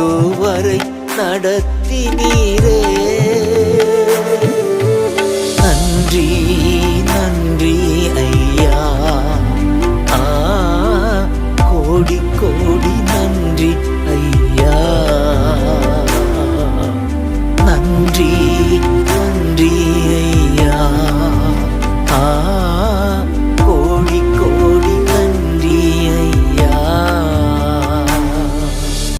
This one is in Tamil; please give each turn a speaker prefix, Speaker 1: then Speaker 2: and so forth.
Speaker 1: நடுவரை நடத்தி நீரே. நன்றி நன்றி ஐயா. ஆ கோடி கோடி நன்றி ஐயா. நன்றி நன்றி ஐயா. ஆ